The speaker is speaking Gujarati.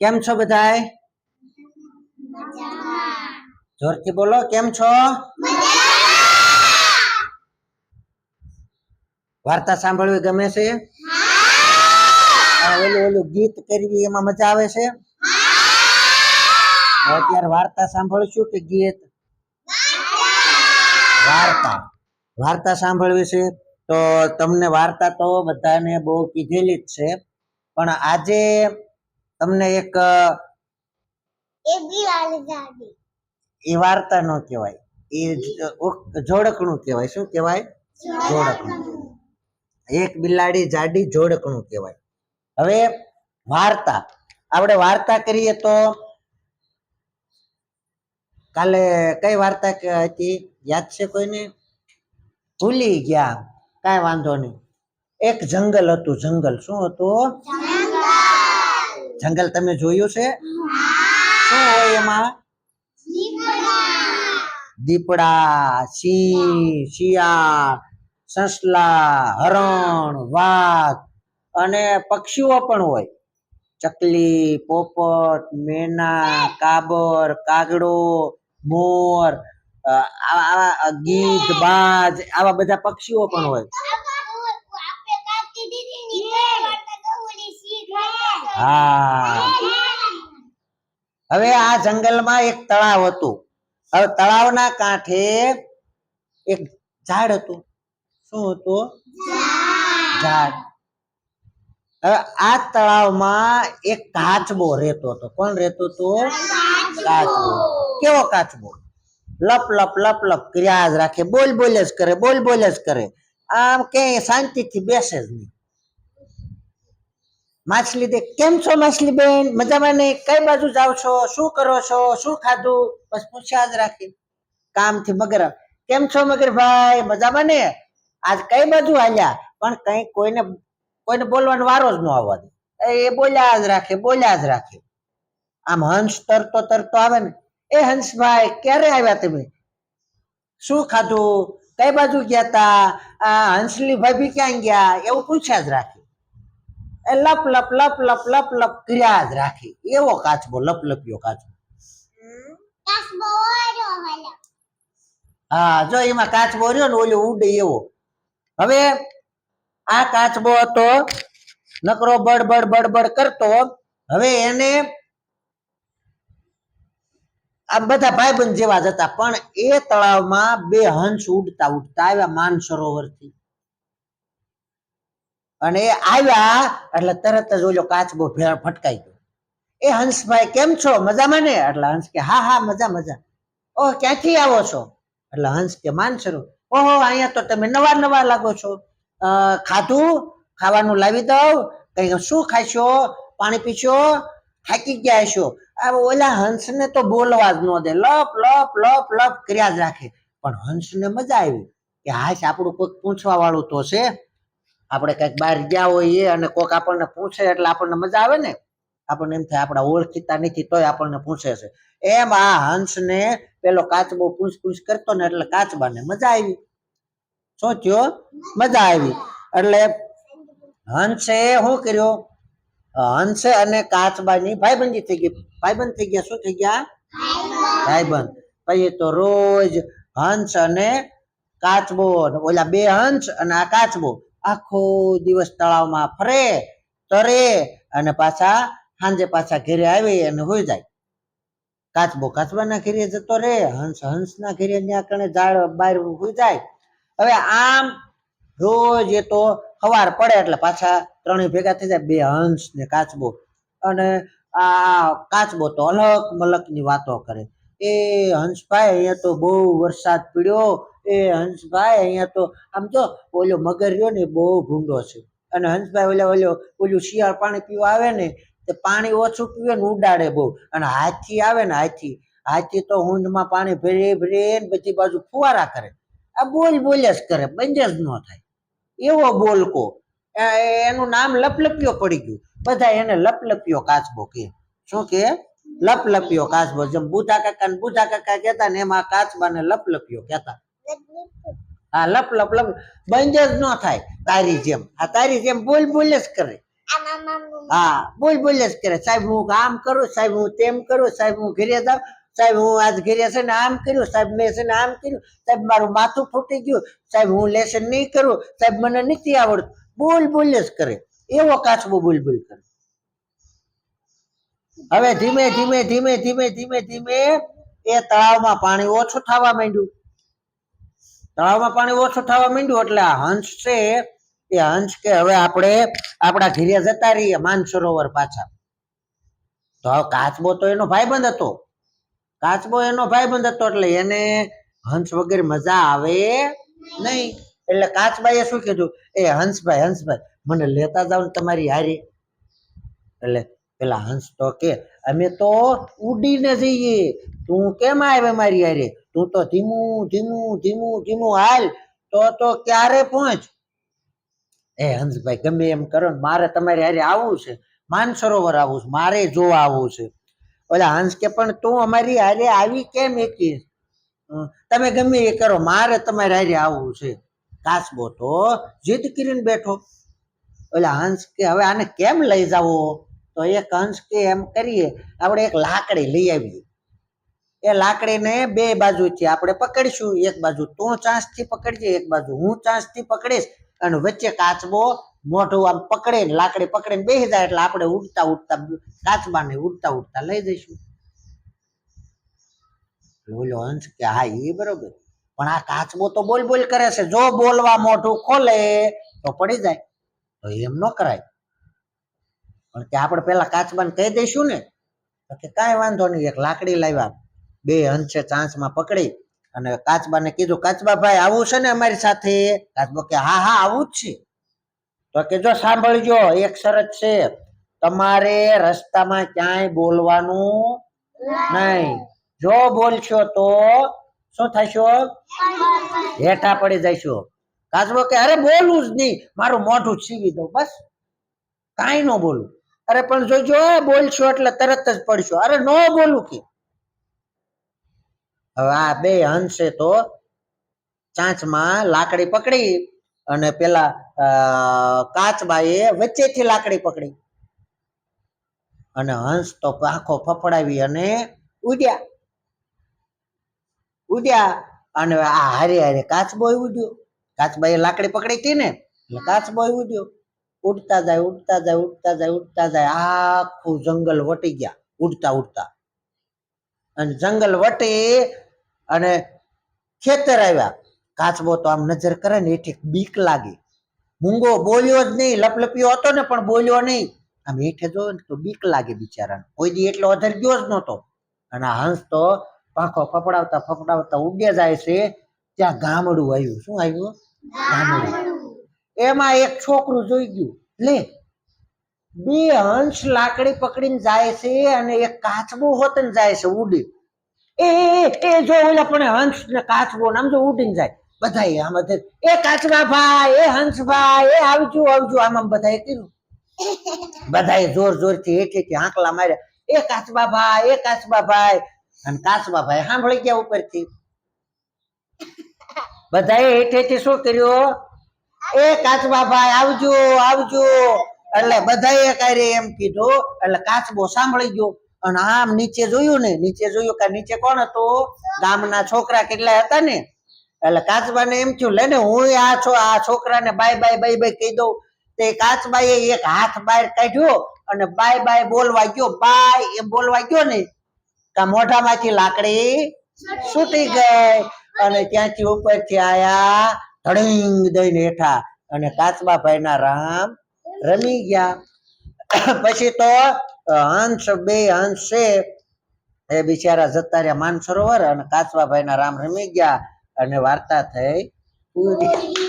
કેમ છો બધાય? જોરથી બોલો, કેમ છો? વાર્તા સાંભળવી ગમે છે? ઓલું ઓલું ગીત કરવી એમાં મજા આવે છે? અત્યારે વાર્તા સાંભળશું કે ગીત? વાર્તા. વાર્તા સાંભળવી છે, તો તમને વાર્તા તો બધાને બહુ કીધેલી જ છે, પણ આજે તમને એક એ વાર્તા નો કહેવાય. એ જોડકણું કહેવાય. શું કહેવાય? જોડકણું. એક બિલાડી જાડી જોડકણું કહેવાય. હવે વાર્તા. આપણે વાર્તા કરીએ તો કાલે કઈ વાર્તા હતી? યાદ છે કોઈને? ભૂલી ગયા. કાંઈ વાંધો નહીં. એક જંગલ હતું જંગલ. શું હતું? જંગલ તમે જોયું છે? શું હોય એમાં? દીપડા, સિંહ, શિયાળ, સસલા, હરણ, વાઘ અને પક્ષીઓ પણ હોય. ચકલી, પોપટ, મેના, કાબર, કાગડો, મોર આવા ગીધ, બાજ, આવા બધા પક્ષીઓ પણ હોય. હવે આ જંગલમાં એક તળાવ હતું. હવે તળાવના કાંઠે એક ઝાડ હતું. શું હતું? ઝાડ. હવે આ તળાવમાં એક કાચબો રહેતો હતો. કોણ રહેતો હતો? કાચબો. કેવો કાચબો? લપ લપ લપ લપ ક્રિયા રાખે. બોલ બોલ જ કરે, બોલ બોલ જ કરે. આમ કે શાંતિથી બેસે જ નહીં. માછલી દે કેમ છો માછલી બેન મજામાં નહીં કઈ બાજુ જાવ છો? શું કરો છો? શું ખાધું? બસ પૂછ્યા જ રાખી. કામથી મગર. કેમ છો મગરભાઈ મજામાં ને? આજ કઈ બાજુ હાલ્યા? પણ કઈ કોઈને કોઈને બોલવાનો વારો જ ન આવવા દે. એ બોલ્યા જ રાખે, બોલ્યા જ રાખે. આમ હંસ તરતો તરતો આવે ને. એ હંસભાઈ ક્યારે આવ્યા તમે? શું ખાધું? કઈ બાજુ ગયા તા? હંસલી ભાભી ક્યાં ગયા? એવું પૂછ્યા જ રાખે. એ લપ લપ લપ લપ લપ લપ કર્યા જ રાખી. એવો કાચબો લપ લપ્યો કાચબો. હા જો એમાં કાચબો રહ્યો ને ઓલો ઉડે એવો. હવે આ કાચબો હતો નકરો બડબડ બડબડ કરતો. હવે એને આ બધા ભાઈબંધ જેવા જ હતા પણ એ તળાવમાં બે હંસ ઉડતા ઉડતા આવ્યા માનસરોવરથી. અને એ આવ્યા, એટલે તરત જ ઓલો કાચબો ફટકાઈ ગયો. એ હંસભાઈ, કેમ છો? મજામાં ને? એટલે હંસ કે, હા હા, મજા મજા. ઓહ ક્યાંથી આવો છો? એટલે હંસ કે માનસરો ઓહો, અહીંયા તો તમે નવા નવા લાગો છો. ખાધું? ખાવાનું લાવી દઉં? કઈ શું ખાશો? પાણી પીશો? થાકી ગયા છો? આ ઓલા હંસને તો બોલવા જ ન દે. લપ લપ લપ લપ કર્યા જ રાખે. પણ હંસને મજા આવી કે, હાશ, આપણું કોઈક પૂછવા વાળું તો છે. આપણે કંઈક બહાર ગયા હોઈએ અને કોક આપણને પૂછે એટલે આપણને મજા આવે ને. આપણને એમ થાય, આપણા ઓળખીતા નથી તોય આપણને પૂછે છે. એમ આ હંસને પેલો કાચબો પૂછ પૂછ કરતો ને એટલે કાચબાને મજા આવી. થયો? મજા આવી. એટલે હંસે શું કર્યો? હંસે અને કાચબાની ભાઈબંધી થઈ ગઈ. ભાઈબંધ થઈ ગયા? શું થઈ ગયા? ભાઈબંધ. પછી તો રોજ હંસ અને કાચબો, ઓલા બે હંસ અને આ કાચબો. આખો દિવસ તળાવમાં ફરે, તરે અને પાછા સાંજે પાછા ઘેરે આવી અને હોઈ જાય. કાચબો કાચબાના ઘેરે જતો રે હંસ હંસના ઘેરે ત્યાં કણે ઝાડ બહાર હોઈ જાય. હવે આમ રોજ એ તો સવાર પડે એટલે પાછા ત્રણેય ભેગા થઈ જાય, બે હંસ ને કાચબો. અને આ કાચબો તો અલગ મલકની વાતો કરે. એ હંસભાઈ અહીંયા તો બહુ વરસાદ પડ્યો એ હંસભાઈ અહીંયા તો, આમ જો, ઓલો મગર રહ્યો ને બહુ ભૂંડો છે. અને હંસભાઈ ઓલા, ઓલો, ઓલું શિયાળ પાણી પીવા આવે ને, તે પાણી ઓછું પીવે ને ઉડાડે બહુ. અને હાથી આવે ને હાથી હાથી તો ઊંડમાં પાણી ભરે ભરે ને બધી બાજુ ફુવારા કરે. આ બોલ બોલ જ કરે, બંધ જ ન થાય. એવો બોલકો. એનું નામ લપલપિયો પડી ગયું. બધા એને લપલપિયો કાચબો કે શું કે લપલપિયો કાચબો. જેમ બુધા કાકા ને બુધા કાકા કહેતા ને, એમાં કાચબાને લપલપિયો કહેતા. હા, લપ લપ લપ. બંધ જ ન થાય તારી જેમ. આ તારી જેમ બોલ બોલ જ કરે. હા, બોલ બોલ જ કરે. સાહેબ, હું આમ કરું, સાહેબ, હું તેમ કરું, સાહેબ, હું ઘેરે જાઉં, સાહેબ, હું આજ ઘેરે છે ને આમ કર્યું, સાહેબ, મેં છે ને આમ કર્યું, સાહેબ, મારું માથું ફૂટી ગયું, સાહેબ, હું લેસન નહીં કરું, સાહેબ, મને નથી આવડતું. બોલ બોલ જ કરે. એવો કાચબો બોલ બોલ કરે. હવે ધીમે ધીમે ધીમે ધીમે ધીમે ધીમે એ તળાવમાં પાણી ઓછું થવા માંડ્યું. તળાવમાં પાણી ઓછું થવા માંડ્યું એટલે આ હંસ છે, એ હંસ કે હવે આપણે આપણા ઘીરે જતા રહીએ માનસરોવર પાછા. તો હવે કાચબો તો એનો ભાઈબંધ હતો. કાચબો એનો ભાઈબંધ હતો એટલે એને હંસ વગેરે મજા આવે નહીં. એટલે કાચબાઈએ શું કીધું? એ હંસભાઈ હંસભાઈ મને લેતા જાવ ને તમારી હારી. એટલે પેલા હંસ તો કે, અમે તો ઉડીને જઈએ. તું કેમ આવે મારી હારે? તું તો ધીમું ધીમું ધીમું ધીમું હાલ, તો તો ક્યારે પહોંચ? એ હંસભાઈ, ગમે એમ કરો ને, મારે તમારી હારે આવવું છે. માનસરોવર આવવું છે, મારે જોવા આવવું છે. ઓલા હંસ કે, પણ તું અમારી હારે આવી કેમ એકીશ તમે ગમે એ કરો, મારે તમારી હારે આવવું છે. કાસબો તો જીદ કરીને બેઠો. ઓલા હંસ કે, હવે આને કેમ લઈ જાવો? તો એક હંસ કે, એમ કરીએ, આપણે એક લાકડી લઈ આવીએ. એ લાકડીને બે બાજુથી આપણે પકડીશું. એક બાજુ તું ચાંચથી પકડજે, એક બાજુ હું ચાંચથી પકડીશ. અને વચ્ચે કાચબો મોઢું આમ પકડીને, લાકડી પકડીને બેસી જાય એટલે આપણે ઉડતા ઉડતા કાચબાને ઉડતા ઉડતા લઈ જઈશું. ઓલો હંસ કે હા એ બરોબર. પણ આ કાચબો તો બોલ બોલ કરે છે. જો બોલવા મોઢું ખોલે, તો પડી જાય. તો એમ ન કરાય. પણ કે આપણે પેલા કાચબાને કહી દઈશું ને કે કાંઈ વાંધો નહીં, એક લાકડી લાવ્યા. બે હંસે ચાંચમાં પકડી અને કાચબાને કીધું કાચબા ભાઈ આવું છે ને અમારી સાથે? કાચબો કે, હા હા, આવું જ છે. તો કે, જો સાંભળજો, એક શરત છે. તમારે રસ્તામાં ક્યાંય બોલવાનું નહીં. જો બોલશો તો શું થશો? હેઠા પડી જશો કાચબો કે, અરે બોલવું જ નહીં. મારું મોઢું સીવી દઉં બસ. કાંઈ ન બોલું. અરે, પણ જોજો, બોલશો એટલે તરત જ પડશો. અરે, ન બોલું કે. હવે આ બે હંસે તો ચાંચમાં લાકડી પકડી અને પેલા કાચબાએ વચ્ચેથી લાકડી પકડી. અને હંસ તો પાંખો ફફડાવી અને ઉડ્યા. ઉડ્યા અને આ હારે હારે કાચબો ઉડ્યો. કાચબાએ લાકડી પકડી હતી ને, એટલે કાચબો ઉડ્યો. ઉડતા જાય ઉડતા જાય ઉડતા જાય ઉડતા જાય, આખું જંગલ વટી ગયા, ઉડતા ઉડતા. અને જંગલ વટી અને ખેતર આવ્યા. કાચબો તો આમ નજર કરે ને એથી બીક લાગી. મૂંગો બોલ્યો જ નહીં, લપલપ્યો હતો ને પણ બોલ્યો નહીં. આમ હેઠે જોયો ને તો બીક લાગે બિચારાને. કોઈ દી એટલો અધર ગયો જ નહોતો. અને હંસ તો પાંખો ફફડાવતા ફફડાવતા ઉડ્યા જાય છે. ત્યાં ગામડું આવ્યું. શું આવ્યું? ગામડું. એમાં એક છોકરું જોઈ ગયું. લે, બે હંસ લાકડી પકડીને જાય છે અને એક કાચબો હોતને જાય છે ઉડી. એ એ, જો ઓલા પણ હંસ ને કાચબો ને આમ જો ઉડીને જાય. બધા આમ એ કાચબા ભાઈ એ હંસ ભાઈ એ આવજો આવજો આમ આમ બધાએ કીધું બધાએ જોર જોરથી એક એક આંકલા માર્યા. એ કાચબા ભાઈ એ કાચબા ભાઈ. અને કાચબા ભાઈ સાંભળી ગયા ઉપરથી. બધાએ હેઠેથી શું કર્યો? એ કાચબા ભાઈ આવજો આવજો. એટલે બધાએ કાંઈ એમ કીધું. એટલે કાચબો સાંભળી ગયો. અને આમ નીચે જોયું ને, નીચે જોયું કે નીચે કોણ હતું? ગામના છોકરા કેટલા હતા ને? એટલે કાચબાને એમ થયું, લે ને, હું આ છો, આ છોકરાને બાય બાય બાય બાય કહી દઉં. તે કાચબાએ એક હાથ બહાર કાઢ્યો અને બાય બાય બોલવા ગયો. બાય એમ બોલવા ગયો ને, કા મોઢામાંથી લાકડી છૂટી ગઈ. અને ત્યાંથી ઉપરથી આયા ધડીંગ દઈને હેઠા. અને કાચબા ભાઈના રામ રમી ગયા. પછી તો હંસ બે હંસ છે. એ બિચારા જતા રહ્યા માનસરોવર અને કાચબા ભાઈના રામ રમી ગયા અને વાર્તા થઈ. પૂરી